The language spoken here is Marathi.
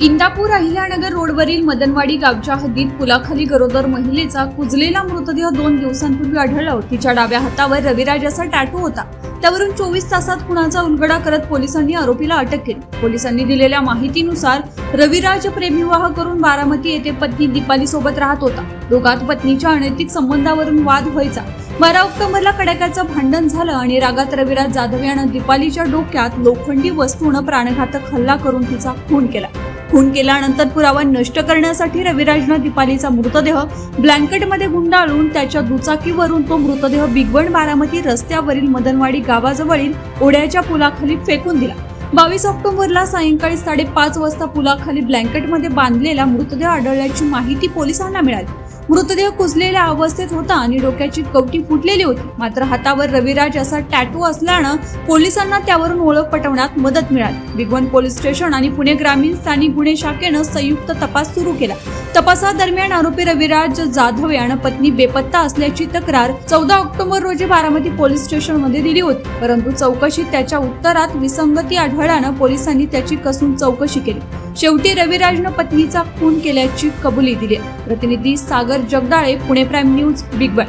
इंदापूर अहिल्यानगर रोडवरील मदनवाडी गावच्या हद्दीत पुलाखाली गरोदर महिलेचा कुजलेला मृतदेह दोन दिवसांपूर्वी आढळला. तिच्या डाव्या हातावर रविराजाचा टॅटू होता. त्यावरून चोवीस तासात खुनाचा उलगडा करत पोलिसांनी आरोपीला अटक केली. पोलिसांनी दिलेल्या माहितीनुसार रविराज प्रेमविवाह करून बारामती येथे पत्नी दीपाली सोबत राहत होता. दोघात पत्नीच्या अनैतिक संबंधावरून वाद व्हायचा. बारा ऑक्टोबरला कडाक्याचं भांडण झालं आणि रागात रविराज जाधव यानं दीपालीच्या डोक्यात लोखंडी वस्तूनं प्राणघातक हल्ला करून तिचा खून केला. खून केल्यानंतर पुरावा नष्ट करण्यासाठी रविराजनं दीपालीचा मृतदेह ब्लँकेटमध्ये गुंडाळून त्याच्या दुचाकीवरून तो मृतदेह बिगवण बारामती रस्त्यावरील मदनवाडी गावाजवळील ओढ्याच्या पुलाखाली फेकून दिला. बावीस ऑक्टोबरला सायंकाळी साडेपाच वाजता पुलाखाली ब्लँकेटमध्ये बांधलेला मृतदेह आढळल्याची माहिती पोलिसांना मिळाली. मृतदेह कुजलेल्या अवस्थेत होता आणि डोक्याची कवटी फुटलेली होती. मात्र हातावर रविराज असा टॅटू असल्यानं पोलिसांना त्यावरून ओळख पटवण्यात मदत मिळाली. बिगवन पोलीस स्टेशन आणि पुणे ग्रामीण स्थानिक गुन्हे शाखेनं संयुक्त तपास सुरू केला. तपासादरम्यान आरोपी रविराज जाधव यानं पत्नी बेपत्ता असल्याची तक्रार चौदा ऑक्टोबर रोजी बारामती पोलीस स्टेशनमध्ये दिली होती. परंतु चौकशीत त्याच्या उत्तरात विसंगती आढळल्यानं पोलिसांनी त्याची कसून चौकशी केली. शेवटी रविराजनं पत्नीचा खून केल्याची कबुली दिली. प्रतिनिधी Sagar Jagdale Pune prime news big bag